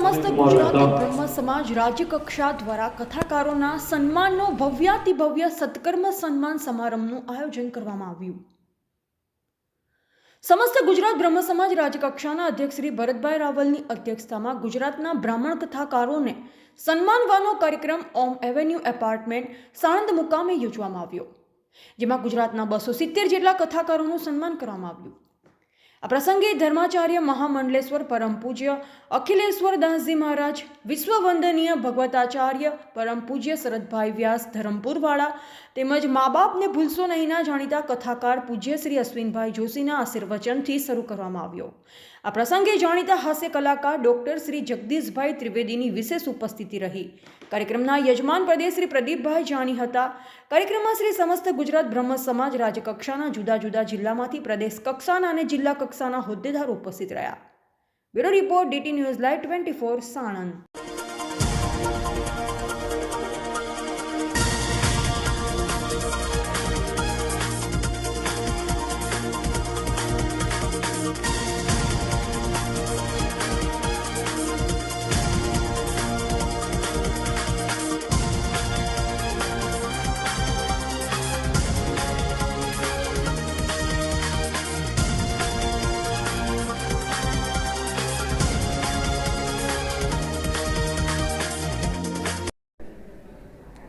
સમસ્ત ગુજરાત બ્રહ્મ સમાજ રાજ્ય કક્ષા દ્વારા કથાકારોના સન્માનનો ભવ્યાતિ ભવ્ય સત્કર્મ સન્માન સમારંભનું આયોજન કરવામાં આવ્યું. સમસ્ત ગુજરાત બ્રહ્મ સમાજ રાજ્યકક્ષાના અધ્યક્ષ શ્રી ભરતભાઈ રાવલની અધ્યક્ષતામાં ગુજરાતના બ્રાહ્મણ કથાકારોને સન્માનવાનો કાર્યક્રમ ઓમ એવેન્યુ એપાર્ટમેન્ટ સાણંદ મુકામે યોજવામાં આવ્યો જેમાં ગુજરાતના બસો સિત્તેર જેટલા કથાકારોનું સન્માન કરવામાં આવ્યું. આ પ્રસંગે ધર્માચાર્ય મહામંડલેશ્વર પરમ પૂજ્ય અખિલેશ્વર દાસજી મહારાજ, વિશ્વવંદનીય ભગવતાચાર્ય પરમ પૂજ્ય શરદભાઈ વ્યાસ ધરમપુરવાળા તેમજ મા બાપને ભૂલશો નહીંના જાણીતા કથાકાર પૂજ્ય શ્રી અશ્વિનભાઈ જોશીના આશીર્વચનથી શરૂ કરવામાં આવ્યો. આ પ્રસંગે જાણીતા હાસ્ય કલાકાર ડોક્ટર શ્રી જગદીશભાઈ ત્રિવેદીની વિશેષ ઉપસ્થિતિ રહી. કાર્યક્રમના યજમાન પ્રદેશ શ્રી પ્રદીપભાઈ જાણી હતા. કાર્યક્રમમાં શ્રી સમસ્ત ગુજરાત બ્રહ્મ સમાજ રાજ્યકક્ષાના જુદા જુદા જિલ્લામાંથી પ્રદેશ કક્ષાના અને જિલ્લા કક્ષાના હોદ્દેદારો ઉપસ્થિત રહ્યા. Bureau report DT news live twenty four Sanand.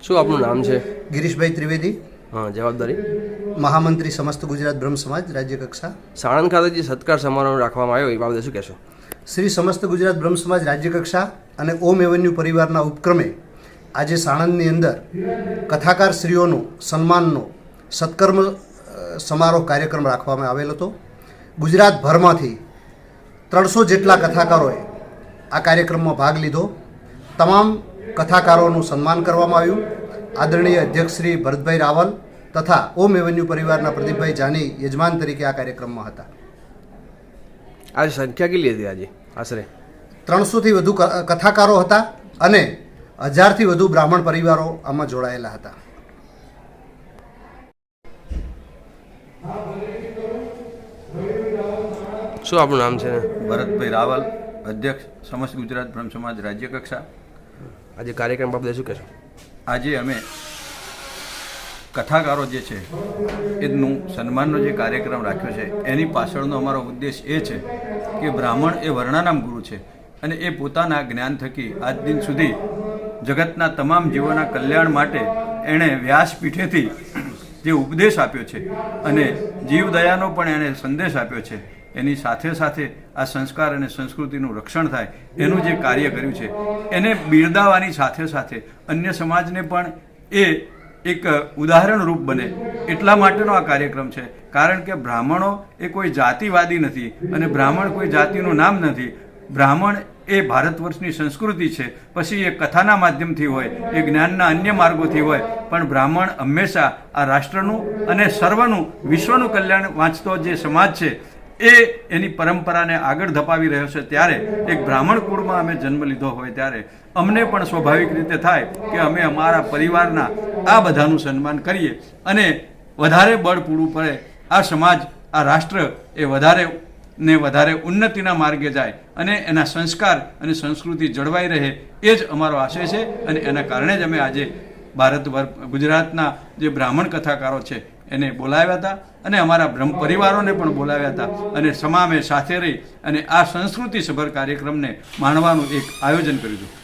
શું આપનું નામ છે? ગિરીશભાઈ ત્રિવેદી. હા જવાબદારી? મહામંત્રી સમસ્ત ગુજરાત બ્રહ્મ સમાજ રાજ્ય કક્ષા. સાણંદ ખાતે જે સત્કાર સમારોહ રાખવામાં આવ્યો એ બાબતે શું કહેશો? શ્રી સમસ્ત ગુજરાત બ્રહ્મ સમાજ રાજ્ય કક્ષા અને ઓમ એવન્યુ પરિવારના ઉપક્રમે આજે સાણંદની અંદર કથાકાર શ્રીઓનો સન્માનનો સત્કર્મ સમારોહ કાર્યક્રમ રાખવામાં આવેલ હતો. ગુજરાતભરમાંથી ત્રણસો જેટલા કથાકારોએ આ કાર્યક્રમમાં ભાગ લીધો. તમામ કથાકારોનું સન્માન કરવામાં આવ્યું. આદરણીય અધ્યક્ષ શ્રી ભરતભાઈ રાવલ તથા ઓમ એવન્યુ પરિવારના પ્રદીપભાઈ જાની યજમાન તરીકે આ કાર્યક્રમમાં હતા. આજે સંખ્યા કેટલી હતી આજે? આશરે? ત્રણસોથી વધુ ક- કથાકારો હતા અને હજારથી વધુ બ્રાહ્મણ પરિવારો આમાં જોડાયેલા હતા. શું આપણું નામ છે ભરતભાઈ રાવલ અધ્યક્ષ સમસ્ત ગુજરાત બ્રહ્મ સમાજ રાજ્ય કક્ષા. આજે કાર્યક્રમ બાબતે શું કહેશો? આજે અમે કથાકારો જે છે એનું સન્માનનો જે કાર્યક્રમ રાખ્યો છે, એની પાછળનો અમારો ઉદ્દેશ એ છે કે બ્રાહ્મણ એ વર્ણાનામ ગુરુ છે અને એ પોતાના જ્ઞાન થકી આજ દિન સુધી જગતના તમામ જીવોના કલ્યાણ માટે એણે વ્યાસપીઠેથી જે ઉપદેશ આપ્યો છે અને જીવદયાનો પણ એણે સંદેશ આપ્યો છે એની સાથે સાથે આ સંસ્કાર અને સંસ્કૃતિનું રક્ષણ થાય, એનું જે કાર્ય કર્યું છે, એને બિરદાવાની સાથે સાથે અન્ય સમાજને પણ એ એક ઉદાહરણરૂપ બને. એટલા માટેનો આ કાર્યક્રમ છે. કારણ કે બ્રાહ્મણો એ કોઈ જાતિવાદી નથી અને બ્રાહ્મણ કોઈ જાતિનું નામ નથી. બ્રાહ્મણ એ ભારત વર્ષની સંસ્કૃતિ છે. પછી એ કથાના માધ્યમથી હોય, એ જ્ઞાનના અન્ય માર્ગોથી હોય, પણ બ્રાહ્મણ હંમેશા આ રાષ્ટ્રનું અને સર્વનું, વિશ્વનું કલ્યાણ વાંચતો જે સમાજ છે એ એની પરંપરાને આગળ ધપાવી રહ્યો છે. ત્યારે એક બ્રાહ્મણ કુળમાં અમે જન્મ લીધો હોય ત્યારે અમને પણ સ્વાભાવિક રીતે થાય કે અમે અમારા પરિવારના આ બધાનું સન્માન કરીએ અને વધારે બળ પૂરું પડે. આ સમાજ, આ રાષ્ટ્ર એ વધારે ને વધારે ઉન્નતિના માર્ગે જાય અને એના સંસ્કાર અને સંસ્કૃતિ જળવાઈ રહે એ જ અમારો આશય છે અને એના કારણે જ અમે આજે ભારત ગુજરાતના જે બ્રાહ્મણ કથાકારો છે એને બોલાવ્યા હતા અને અમારા બ્રહ્મ પરિવારોને પણ બોલાવ્યા હતા. અને સમામે સાથે રહી અને આ સંસ્કૃતિસભર કાર્યક્રમને માણવાનું એક આયોજન કર્યું હતું.